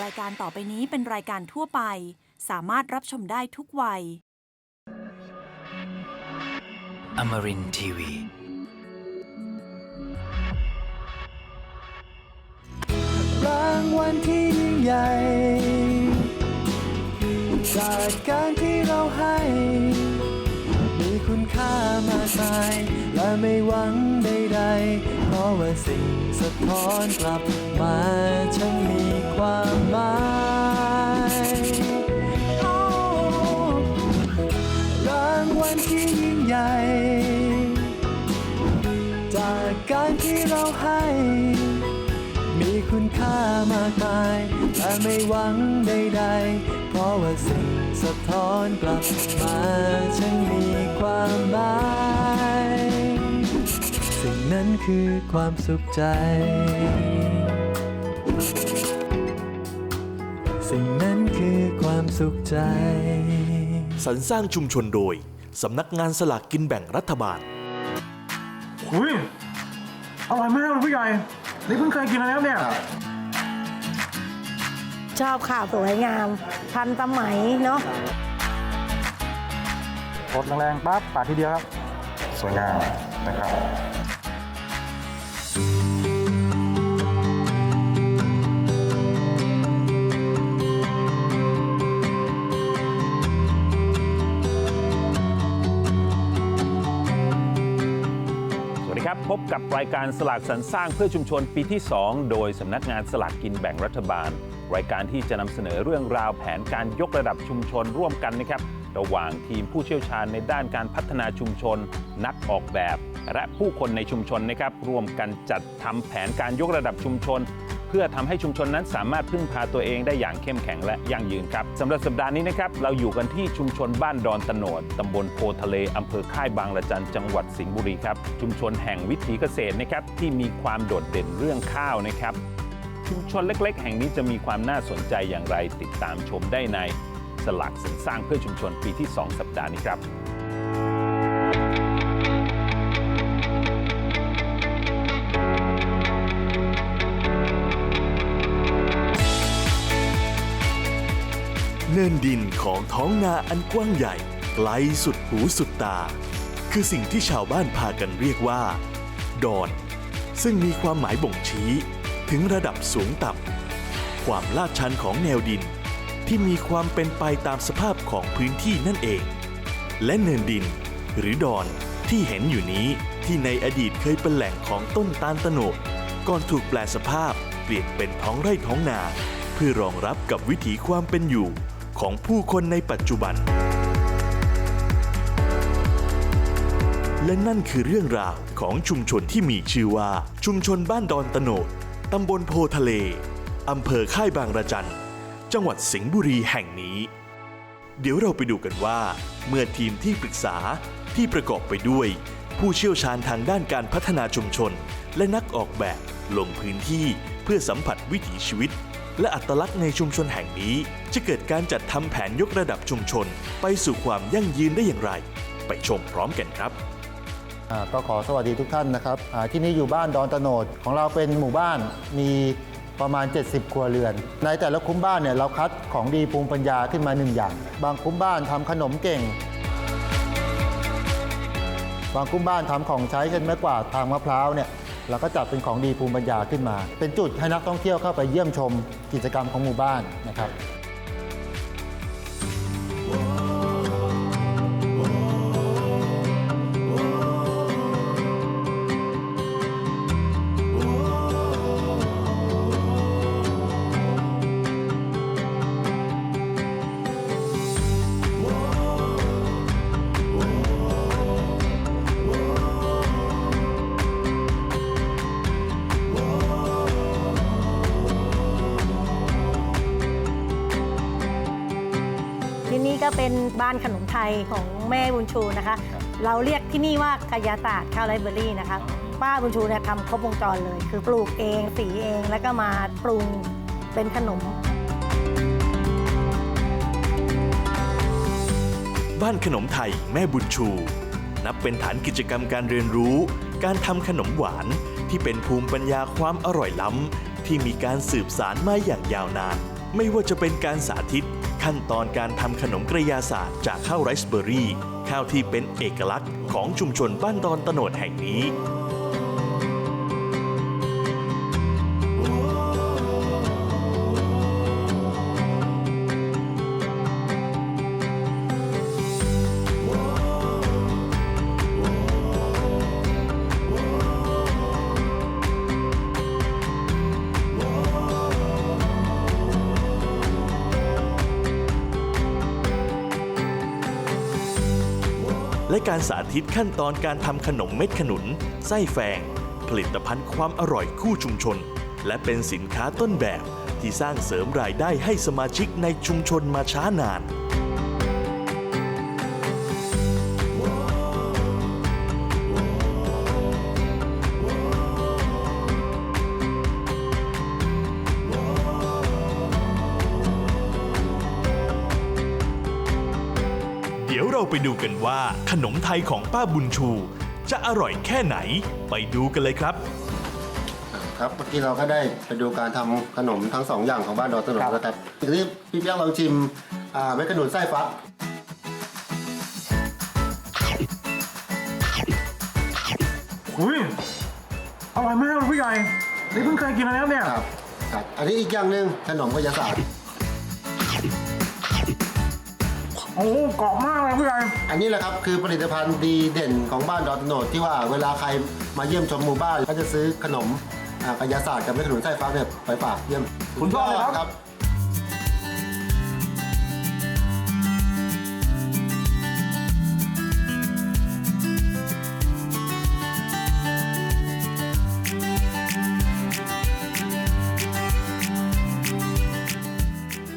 รายการต่อไปนี้เป็นรายการทั่วไป สามารถรับชมได้ทุกวัย Amarin Tiwi. รางวัลที่ยิ่งใหญ่ จากการที่เราให้ มีคุณค่ามากมายและ ไม่หวังใดๆเพราะว่าสิ่งสะท้อนกลับมาช่างมีความหมายรางวัลที่ยิ่งใหญ่ จากการที่เราให้ มีคุณค่ามากมายแต่ไม่หวังใดๆเพราะว่าสิ่งสะท้อนกลับมาช่างมีความหมาย นั้นคือความสุขใจ สิ่งนั้นคือความสุขใจ สรรสร้างชุมชนโดย สำนักงานสลากกินแบ่งรัฐบาล อุ้ยอร่อยมากเลยผู้ใหญ่นี่เพิ่งเคยกินแล้วเนี่ย ชอบข่าวสวยงามทันสมัยเนาะกดแรงๆปั๊บปาดทีเดียวครับ สวยงามนะครับ บพบกับรายการสลากสรรสร้างเพื่อชุมชนปีที่ 2 โดยสำนักงานสลากกินแบ่งรัฐบาล รายการที่จะนำเสนอเรื่องราวแผนการยกระดับชุมชนร่วมกันนะครับ ระหว่างทีมผู้เชี่ยวชาญในด้านการพัฒนาชุมชน นักออกแบบ และผู้คนในชุมชนนะครับร่วมกันจัดทำแผนการยกระดับชุมชน พื่อทำให้ชุมชนนั้นสามารถพึ่งพาตัวเองได้อย่างเข้มแข็งและยั่งยืนครับสำหรับสัปดาห์นี้นะครับเราอยู่กันที่ชุมชนบ้านดอนตโนดตำบลโพทะเลอำเภอค่ายบางละจันจังหวัดสิงห์บุรีครับชุมชนแห่งวิถีเกษตรนะครับที่มีความโดดเด่นเรื่องข้าวนะครับชุมชนเล็ก ๆ แห่งนี้จะมีความน่าสนใจอย่างไรติดตามชมได้ในสลักสรรสร้างเพื่อชุมชนปีที่ 2 สัปดาห์นี้ครับ เนินดินของท้องนาอันกว้างใหญ่ไกลสุดหูสุดตา คือสิ่งที่ชาวบ้านพากันเรียกว่า ดอน ซึ่งมีความหมายบ่งชี้ถึงระดับสูงต่ำความลาดชันของแนวดิน ที่มีความเป็นไปตามสภาพของพื้นที่นั่นเอง และเนินดิน หรือดอนที่เห็นอยู่นี้ที่ในอดีตเคยเป็นแหล่งของต้นตาลตโนดก่อนถูกแปลสภาพเปลี่ยนเป็นท้องไร่ท้องนา เพื่อรองรับกับวิถีความเป็นอยู่ ของผู้คนในปัจจุบัน และนั่นคือเรื่องราวของชุมชนที่มีชื่อว่า ชุมชนบ้านดอนตโนดตำบลโพทะเล อำเภอค่ายบางระจัน จังหวัดสิงห์บุรีแห่งนี้ เดี๋ยวเราไปดูกันว่า เมื่อทีมที่ปรึกษาที่ประกอบไปด้วย ผู้เชี่ยวชาญทางด้านการพัฒนาชุมชน และนักออกแบบลงพื้นที่เพื่อสัมผัสวิถีชีวิต และอัตลักษณ์ในชุมชนแห่งนี้ จะเกิดการจัดทำแผนยกระดับชุมชน ไปสู่ความยั่งยืนได้อย่างไร ไปชมพร้อมกันครับ อ่าก็ขอสวัสดีทุกท่านนะครับอ่าที่นี่อยู่บ้านดอนตะโนดของเราเป็นหมู่บ้านมีประมาณ 70 ครัวเรือน ในแต่ละคุ้มบ้านเนี่ยเราคัดของดีภูมิปัญญาขึ้นมาหนึ่งอย่าง บางคุ้มบ้านทำขนมเก่ง บางคุ้มบ้านทำของใช้เช่นไม้กวาดทางมะพร้าวเนี่ย เราก็จัดเป็นของดีภูมิปัญญาขึ้นมา เป็นจุดให้นักท่องเที่ยวเข้าไปเยี่ยมชมกิจกรรมของหมู่บ้านนะครับ เป็นบ้านขนมไทยของแม่บุญชูนะคะ เราเรียกที่นี่ว่ากายาศาสตร์ข้าวไรเบอรี่นะคะป้าบุญชูเนี่ยทำครบวงจรเลย คือปลูกเองสีเองแล้วก็มาปรุงเป็นขนม บ้านขนมไทยแม่บุญชู นับเป็นฐานกิจกรรมการเรียนรู้ การทำขนมหวานที่เป็นภูมิปัญญาความอร่อยล้ำที่มีการสืบสานมาอย่างยาวนาน ไม่ว่าจะเป็นการสาธิต ขั้นตอนการทำขนมกระยาศาสตร์จากข้าวไรซ์เบอร์รี่ ข้าวที่เป็นเอกลักษณ์ของชุมชนบ้านดอนตโนดแห่งนี้ สาธิตขั้นตอนการทำขนมเม็ดขนุน ไส้แฝงผลิตภัณฑ์ความอร่อยคู่ชุมชน และเป็นสินค้าต้นแบบที่สร้างเสริมรายได้ให้สมาชิกในชุมชนมาช้านาน เดี๋ยวเราไปดูกันว่าขนมไทยของป้าบุญชู จะอร่อยแค่ไหนไปดูกันเลยครับ ครับเมื่อกี้เราก็ได้ไปดูการทำขนมทั้งสองอย่างของบ้านดอนตโนดแล้วครับทีนี้พี่เปียกลองชิมอ่าเม็ดขนุนไส้ฟักหุยอร่อยมากเลยผู้ใหญ่นี่เพิ่งเคยกินแล้วเนี่ย ครับครับอันนี้อีกอย่างหนึ่งขนมกระยาศาสตร์ โอ้กรอบมากเลยผู้ใหญ่อันนี้แหละครับคือผลิตภัณฑ์ดีเด่นของบ้านดอนตโนดที่ว่าเวลาใครมาเยี่ยมชมหมู่บ้านก็จะซื้อขนมอ่ากระยาศาสตร์กับเม็ดขนุนไส้ฟักเนี่ยไปฝากเยี่ยมคุณพ่อเลยครับ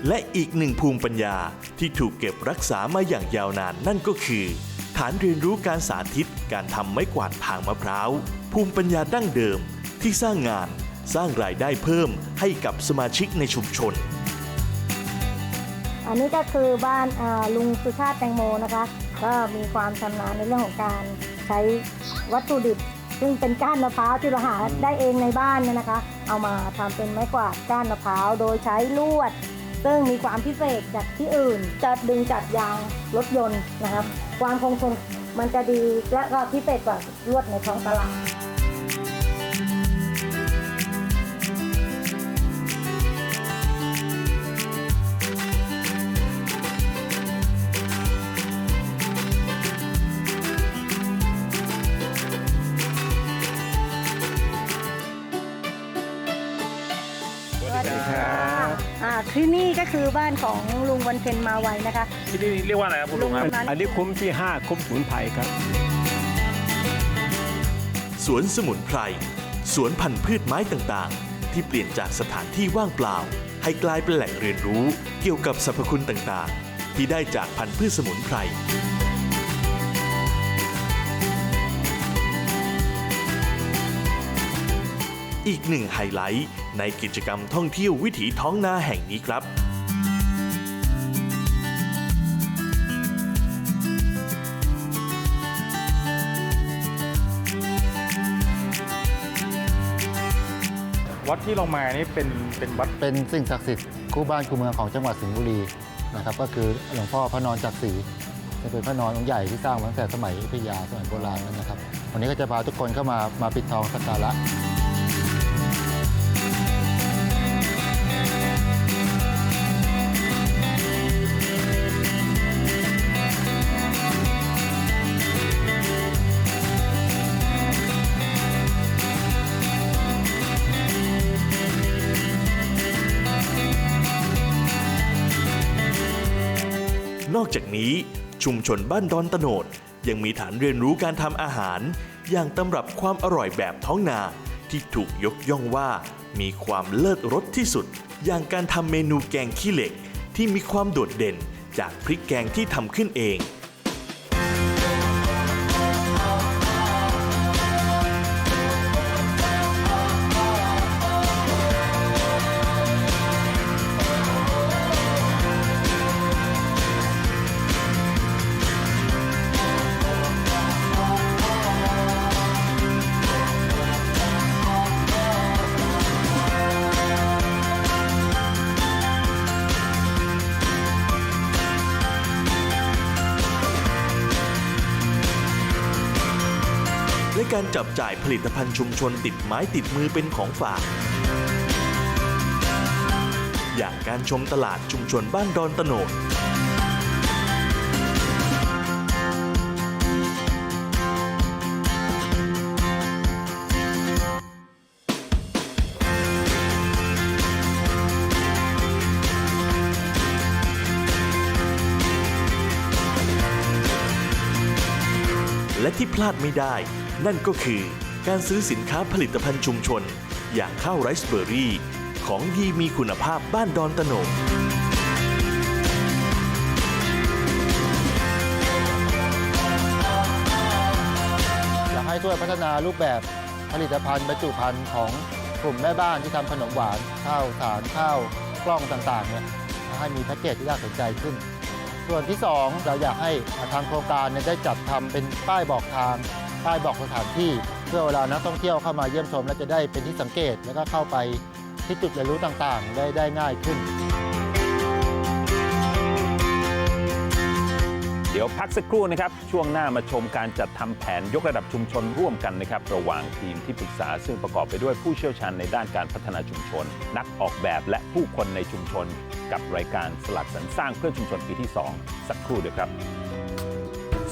และอีกหนึ่งภูมิปัญญาที่ถูกเก็บรักษามาอย่างยาวนานนั่นก็คือ ฐานเรียนรู้การสาธิตการทำไม้กวาดทางมะพร้าว ภูมิปัญญาดั้งเดิมที่สร้างงานสร้างรายได้เพิ่มให้กับสมาชิกในชุมชน อันนี้ก็คือบ้านาลุงสุชาติแตงโมนะคะ ก็มีความชำนาญในเรื่องของการใช้วัตถุดิบ ซึ่งเป็นก้านมะพร้าวที่เราหาได้เองในบ้านเนี่ยนะคะ เอามาทำเป็นไม้กวาดก้านมะพร้าวโดยใช้ลวด ซึ่งมีความพิเศษจากที่อื่น จะดึงจากยางรถยนต์นะครับ ความคงทนมันจะดีและก็พิเศษกว่าลวดในท้องตลาด คือบ้านของลุงวันเพ็ญมาไวนะคะ ที่นี่เรียกว่าอะไรครับคุณลุงครับลุงกำนันอันนี้คุ้มที่ 5 คุ้มสมุนไพรครับ สวนสมุนไพร สวนพันธุ์พืชไม้ต่างๆ ที่เปลี่ยนจากสถานที่ว่างเปล่า ให้กลายเป็นแหล่งเรียนรู้เกี่ยวกับสรรพคุณต่างๆ ที่ได้จากพันธุ์พืชสมุนไพรอีกหนึ่งไฮไลท์ในกิจกรรมท่องเที่ยววิถีท้องนาแห่งนี้ครับ วัดที่เรามานี่เป็นเป็นวัดเป็นสิ่งศักดิ์สิทธิ์คู่บ้านคู่เมืองของจังหวัดสิงห์บุรีนะครับ ก็คือหลวงพ่อพระนอนจักรีจะเป็นพระนอนองค์ใหญ่ที่สร้างมาตั้งแต่สมัยอยุธยาสมัยโบราณนั่นนะครับ วันนี้ก็จะพาทุกคนเข้ามามาปิดทองสักการะ จากนี้ชุมชนบ้านดอนตโนด ยังมีฐานเรียนรู้การทำอาหาร อย่างตำรับความอร่อยแบบท้องนา ที่ถูกยกย่องว่ามีความเลิศรสที่สุด อย่างการทำเมนูแกงขี้เหล็ก ที่มีความโดดเด่นจากพริกแกงที่ทำขึ้นเอง การจับจ่ายผลิตภัณฑ์ชุมชนติดไม้ติดมือเป็นของฝาก อย่างการชมตลาดชุมชนบ้านดอนตโนด ที่พลาดไม่ได้ นั่นก็คือการซื้อสินค้าผลิตภัณฑ์ชุมชน อย่างข้าวไรซ์เบอร์รี่ ของดีมีคุณภาพบ้านดอนตะโนดอยากให้ช่วยพัฒนารูปแบบผลิตภัณฑ์บรรจุภัณฑ์ของกลุ่มแม่บ้านที่ทำขนมหวาน ข้าวสารข้าวกล้องต่างๆเนี่ยให้มีแพ็กเกจที่น่าสนใจขึ้น ส่วนที่ 2 เราอยากให้ทางโครงการเนี่ยได้จัดทำเป็นป้ายบอกทาง ป้ายบอกสถานที่ เพื่อเวลานักท่องเที่ยวเข้ามาเยี่ยมชม และจะได้เป็นที่สังเกต แล้วก็เข้าไปที่จุดเรียนรู้ต่างๆ ได้ได้ง่ายขึ้น เดี๋ยวพักสักครู่นะครับ ช่วงหน้ามาชมการจัดทำแผนยกระดับชุมชนร่วมกันนะครับ ระหว่างทีมที่ปรึกษาซึ่งประกอบไปด้วยผู้เชี่ยวชาญในด้านการพัฒนาชุมชน นักออกแบบและผู้คนในชุมชน กับรายการสลักสรรสร้างเพื่อชุมชนปีที่ 2 สักครู่เดียวครับ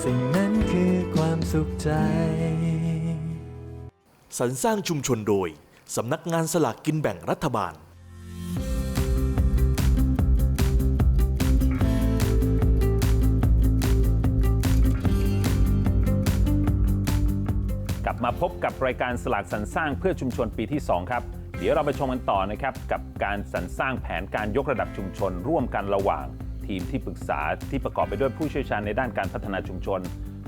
สิ่งนั้นคือความสุขใจสรรสร้างชุมชนโดยสำนักงานสลากกินแบ่งรัฐบาล มาพบกับรายการสลากสรรสร้างเพื่อชุมชนปีที่ 2 ครับ เดี๋ยวเราไปชมกันต่อนะครับกับการสรรสร้างแผนการยกระดับชุมชน ร่วมกันระหว่าง ทีมที่ปรึกษาที่ประกอบไปด้วยผู้เชี่ยวชาญในด้านการพัฒนาชุมชน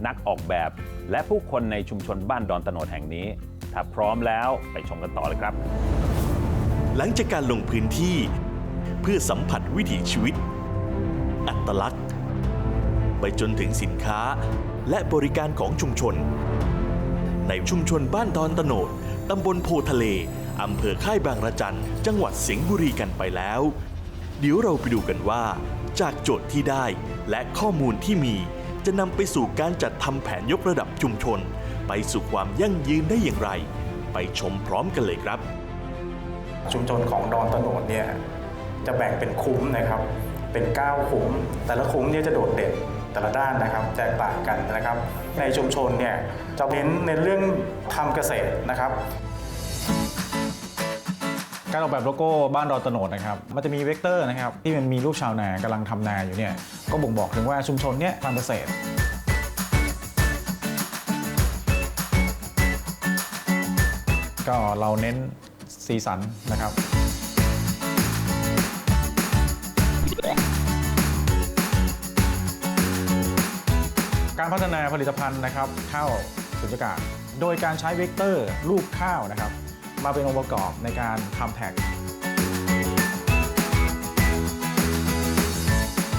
นักออกแบบ และผู้คนในชุมชนบ้านดอนตโนดแห่งนี้ ถ้าพร้อมแล้วไปชมกันต่อเลยครับ หลังจากการลงพื้นที่ เพื่อสัมผัสวิถีชีวิต อัตลักษณ์ ไปจนถึงสินค้าและบริการของชุมชน ในชุมชนบ้านดอนตะโนดตำบลโพทะเล อำเภอค่ายบางระจัน จังหวัดสิงห์บุรีกันไปแล้ว เดี๋ยวเราไปดูกันว่า จากโจทย์ที่ได้และข้อมูลที่มี จะนำไปสู่การจัดทำแผนยกระดับชุมชน ไปสู่ความยั่งยืนได้อย่างไร ไปชมพร้อมกันเลยครับ ชุมชนของดอนตะโนดเนี่ยจะแบ่งเป็นคุ้มนะครับ เป็น 9 คุ้ม แต่ละคุ้มเนี่ยจะโดดเด่น แต่ละด้านนะครับแตกต่างกันนะครับ ในชุมชนเนี่ยจะเน้นในเรื่องทำเกษตรนะครับ การออกแบบโลโก้บ้านดอนตโนดนะครับมันจะมีเวกเตอร์นะครับที่มันมีรูปชาวนากำลังทำนาอยู่เนี่ยก็บ่งบอกถึงว่าชุมชนเนี้ยทำเกษตรก็เราเน้นสีสันนะครับ พัฒนาผลิตภัณฑ์นะครับข้าวสุญญากาศ โดยการใช้เวกเตอร์รูปข้าวนะครับ มาเป็นองค์ประกอบในการทำแท็ก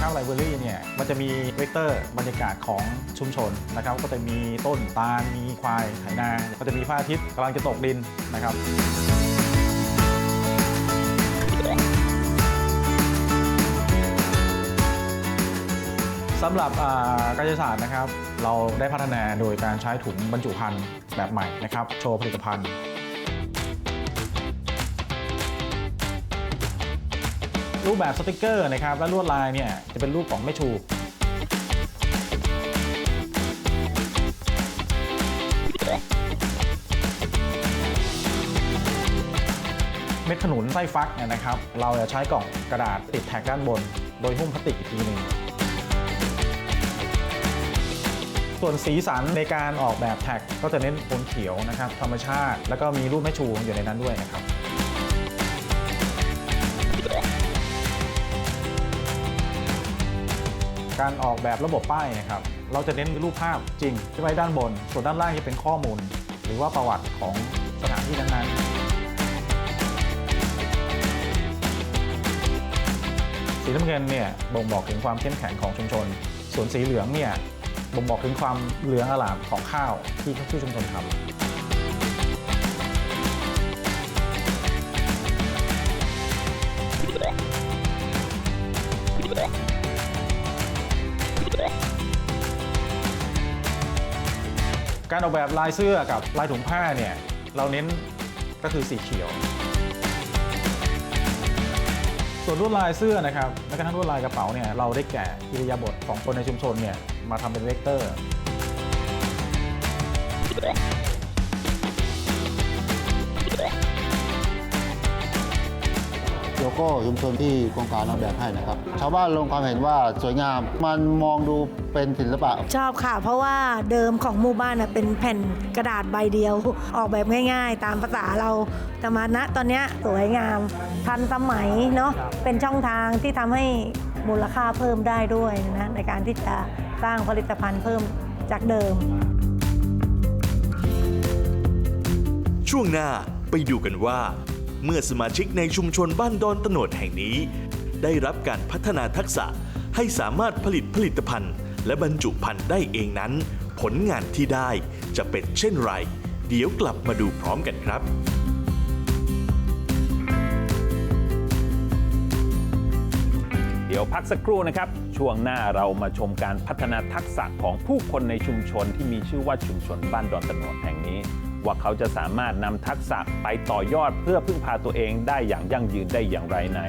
ข้าวไลเบอรี่เนี่ยมันจะมีเวกเตอร์บรรยากาศของชุมชนนะครับ ก็จะมีต้นตาลมีควายไถนาก็จะมีพระอาทิตย์กำลังจะตกดินนะครับ สำหรับอ่ากายศาสตร์นะครับ เราได้พัฒนาโดยการใช้ถุงบรรจุภัณฑ์แบบใหม่นะครับ โชว์ผลิตภัณฑ์รูปแบบสติกเกอร์นะครับและลวดลายเนี่ยจะเป็นรูปของแม่ชูเม็ดขนุนไส้ฟักเนี่ยนะครับ เราจะใช้กล่องกระดาษติดแท็กด้านบน โดยหุ้มพลาสติกอีกทีหนึ่ง ส่วนสีสันในการออกแบบแท็กก็จะเน้นโทนเขียวนะครับธรรมชาติ แล้วก็มีรูปแม่ชูอยู่ในนั้นด้วยนะครับการออกแบบระบบป้ายนะครับ เราจะเน้นรูปภาพจริงที่ไว้ด้านบน ส่วนด้านล่างจะเป็นข้อมูล หรือว่าประวัติของสถานที่นั้นๆ สีน้ำเงินเนี่ยบ่งบอกถึงความเข้มแข็งของชุมชน ส่วนสีเหลืองเนี่ย บ่งบอกถึงความเหลืองอลามของข้าวที่ที่ชุมชนทำการออกแบบลายเสื้อกับลายถุงผ้าเนี่ยเราเน้นก็คือสีเขียว ส่วนลวดลายเสื้อนะครับและกระทั่งลวดลายกระเป๋าเนี่ยเราได้แกะอิริยาบถของคนในชุมชนเนี่ย มาทำเป็นเวกเตอร์ โลโก้ชุมชนที่โครงการออกแบบให้นะครับ ชาวบ้านลงความเห็นว่าสวยงาม มันมองดูเป็นศิลปะ ชอบค่ะ เพราะว่าเดิมของหมู่บ้านน่ะเป็นแผ่นกระดาษใบเดียว ออกแบบง่ายๆ ตามภาษาเราแต่มาณตอนเนี้ยสวยงาม ทันสมัยเนาะเป็นช่องทางที่ทำให้มูลค่าเพิ่มได้ด้วยนะในการที่จะ สร้างผลิตภัณฑ์เพิ่มจากเดิม ช่วงหน้าไปดูกันว่า เมื่อสมาชิกในชุมชนบ้านดอนตโนดแห่งนี้ ได้รับการพัฒนาทักษะให้สามารถผลิตผลิตภัณฑ์ และบรรจุภัณฑ์ได้เองนั้น ผลงานที่ได้จะเป็นเช่นไร เดี๋ยวกลับมาดูพร้อมกันครับเดี๋ยวพักสักครู่นะครับ ช่วงหน้าเรามาชมการพัฒนาทักษะของผู้คนในชุมชนที่มีชื่อว่าชุมชนบ้านดอนตะโนดแห่งนี้ ว่าเขาจะสามารถนำทักษะไปต่อยอดเพื่อพึ่งพาตัวเองได้อย่างยั่งยืนได้อย่างไรใน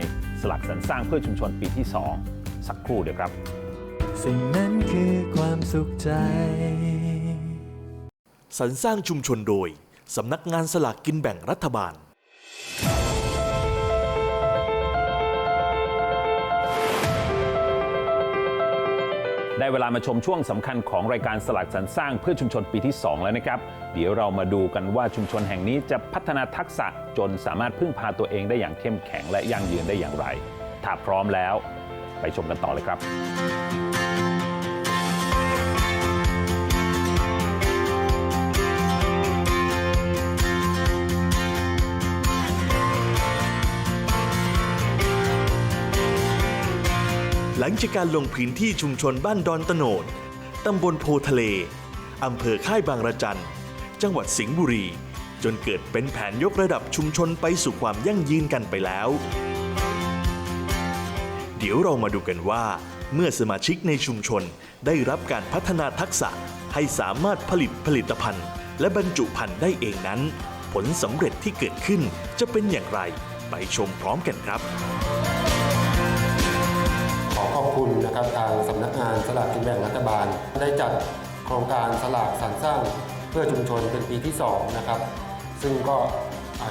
สลักสรรสร้างเพื่อชุมชนปีที่ 2 สักครู่เดียวครับ สิ่งนั้นคือความสุขใจสรรสร้างชุมชนโดยสำนักงานสลากกินแบ่งรัฐบาล ได้เวลามาชมช่วงสำคัญของรายการสลักสรรสร้างเพื่อชุมชนปีที่ 2 แล้วนะครับ เดี๋ยวเรามาดูกันว่าชุมชนแห่งนี้จะพัฒนาทักษะจนสามารถพึ่งพาตัวเองได้อย่างเข้มแข็งและยั่งยืนได้อย่างไร ถ้าพร้อมแล้ว ไปชมกันต่อเลยครับ หลังจากการลงพื้นที่ชุมชนบ้านดอนตโนดตำบลโพทะเล อำเภอค่ายบางระจัน จังหวัดสิงห์บุรี จนเกิดเป็นแผนยกระดับชุมชนไปสู่ความยั่งยืนกันไปแล้ว เดี๋ยวเรามาดูกันว่า เมื่อสมาชิกในชุมชนได้รับการพัฒนาทักษะให้สามารถผลิตผลิตภัณฑ์ และบรรจุภัณฑ์ได้เองนั้น ผลสำเร็จที่เกิดขึ้นจะเป็นอย่างไร ไปชมพร้อมกันครับ ขอขอบคุณนะครับทางสำนักงานสลากกินแบ่งรัฐบาล ได้จัดโครงการสลากสรรสร้างเพื่อชุมชนเป็นปีที่2นะครับซึ่งก็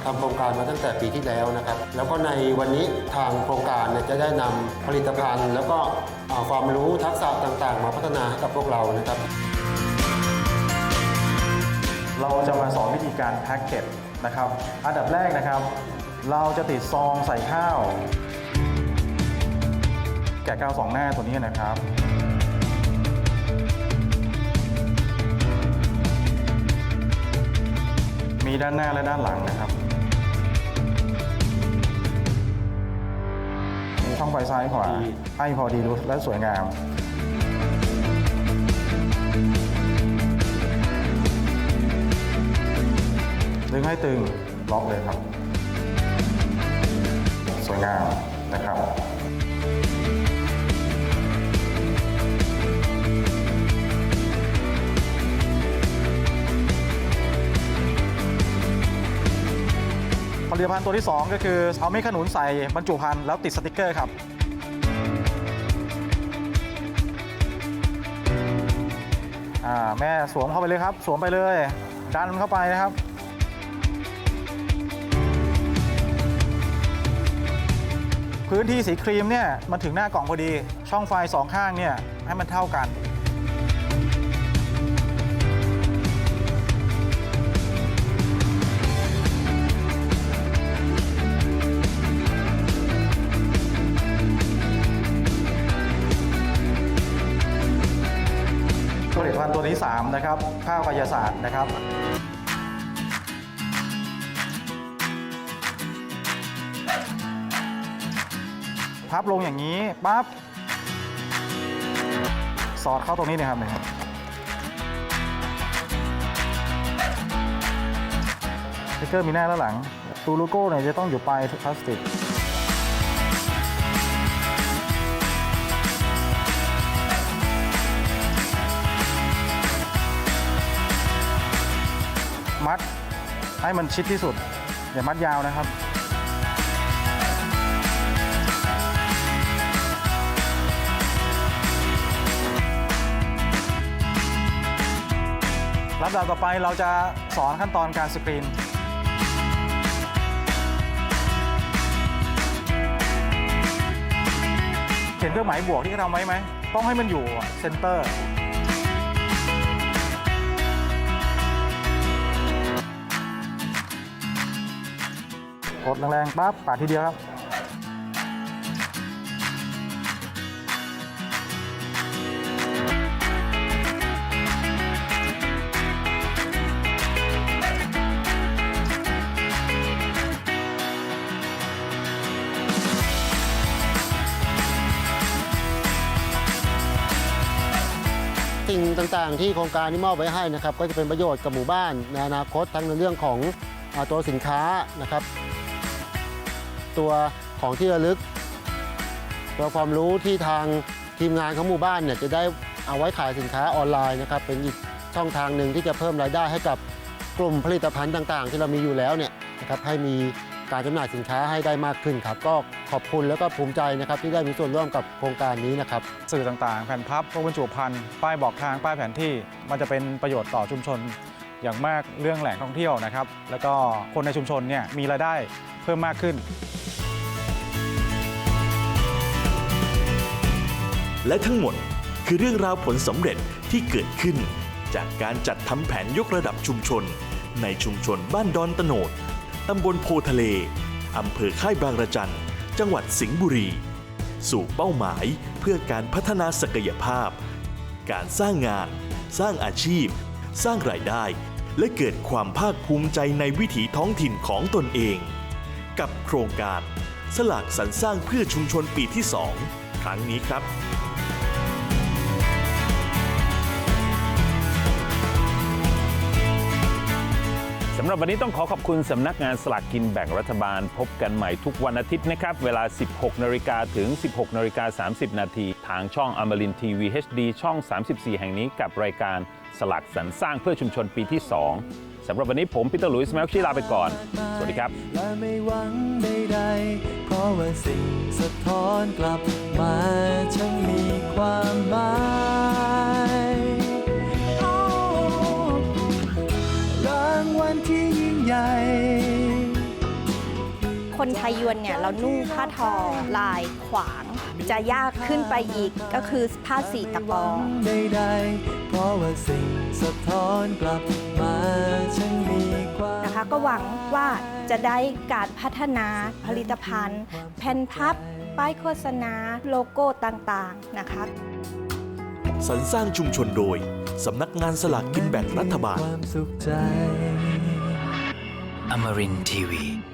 ทำโครงการมาตั้งแต่ปีที่แล้วนะครับ แล้วก็ในวันนี้ทางโครงการจะได้นำผลิตภัณฑ์ แล้วก็ความรู้ทักษะต่างๆ มาพัฒนาให้กับพวกเรานะครับ เราจะมาสอนวิธีการแพ็กเกจนะครับ อันดับแรกนะครับ เราจะติดซองใส่ข้าว แกะกาวสองหน้าตัวนี้นะครับ มีด้านหน้าและด้านหลังนะครับ มีช่องไฟซ้ายขวาให้พอดีและสวยงามดึงให้ตึงล็อกเลยครับ สวยงามนะครับ ผลิตภัณฑ์ตัวที่ 2 ก็คือเอาเม็ดขนุนใส่บรรจุภัณฑ์แล้วติดสติกเกอร์ครับอ่าแม่สวมเข้าไปเลยครับ สวมไปเลยดันมันเข้าไปนะครับพื้นที่สีครีมเนี่ยมันถึงหน้ากล่องพอดี ช่องไฟสองข้างเนี่ยให้มันเท่ากัน ตัวที่3นะครับข้าวกายศาสตร์นะครับพับลงอย่างนี้ปั๊บสอดเข้าตรงนี้นะครับนะครับสติกเกอร์มีหน้าและหลังตัวโลโก้เนี่ยจะต้องอยู่ปลายพลาสติก ให้มันชิดที่สุด อย่ามัดยาวนะครับลำดับต่อไปเราจะสอนขั้นตอนการสกรีน เห็นเครื่องหมายบวกที่เราไว้ไหม ต้องให้มันอยู่เซนเตอร์ กดแรงๆปั๊บปาดทีเดียวครับสิ่งต่างๆ ที่โครงการนี้มอบไว้ให้นะครับ ก็จะเป็นประโยชน์กับหมู่บ้านในอนาคตทั้งในเรื่องของตัวสินค้านะครับ ตัวของที่ระลึก ตัวความรู้ที่ทางทีมงานของหมู่บ้านเนี่ยจะได้เอาไว้ขายสินค้าออนไลน์นะครับเป็นอีกช่องทางหนึ่งที่จะเพิ่มรายได้ให้กับกลุ่มผลิตภัณฑ์ต่าง ๆ ที่เรามีอยู่แล้วเนี่ยนะครับให้มีการจำหน่ายสินค้าให้ได้มากขึ้นครับ ก็ขอบคุณแล้วก็ภูมิใจนะครับที่ได้มีส่วนร่วมกับโครงการนี้นะครับ สื่อต่างๆ แผ่นพับพวกบรรจุภัณฑ์ป้ายบอกทางป้ายแผนที่ มันจะเป็นประโยชน์ต่อชุมชน อย่างมากเรื่องแหล่งท่องเที่ยวนะครับ แล้วก็คนในชุมชนเนี่ยมีรายได้เพิ่มมากขึ้น และทั้งหมดคือเรื่องราวผลสำเร็จที่เกิดขึ้น จากการจัดทำแผนยกระดับชุมชน ในชุมชนบ้านดอนตโนดตำบลโพทะเล อำเภอค่ายบางระจัน จังหวัดสิงห์บุรี สู่เป้าหมายเพื่อการพัฒนาศักยภาพ การสร้างงาน สร้างอาชีพ สร้างรายได้ และเกิดความภาคภูมิใจในวิถีท้องถิ่นของตนเอง กับโครงการ สลากสรรสร้างเพื่อชุมชนปีที่ 2 ครั้งนี้ครับำหรับวันนี้ต้องขอขอบคุณสำนักงานสลากกินแบ่งรัฐบาล พบกันใหม่ทุกวันอาทิตย์นะครับ เวลา 16นาฬิกาถึง 16นาฬิกา30 นาทีทางช่องอมรินทีวี HD ช่อง 34 แห่งนี้กับรายการสลักสรรสร้างเพื่อชุมชนปีที่ 2สำหรับวันนี้ผมปีเตอร์ลุยส์แมวชีลาไปก่อน สวัสดีครับและไม่หวังใดๆเพราะว่าสิ่งสะท้อนกลับมาช่างมี คนไทยยวนเนี่ยเรานุ่งผ้าทอลายขวาง จะยากขึ้นไปอีกก็คือผ้าสีตะกอใดๆเพราะว่าสิ่งสะท้อนกลับมาช่างมีความนะคะก็หวังว่าจะได้การพัฒนาผลิตภัณฑ์ แผ่นพับ ป้ายโฆษณาโลโก้ต่างๆนะคะสรรสร้างชุมชนโดย สำนักงานสลากกินแบ่งรัฐบาลความสุขใจ Amarin Tiwi.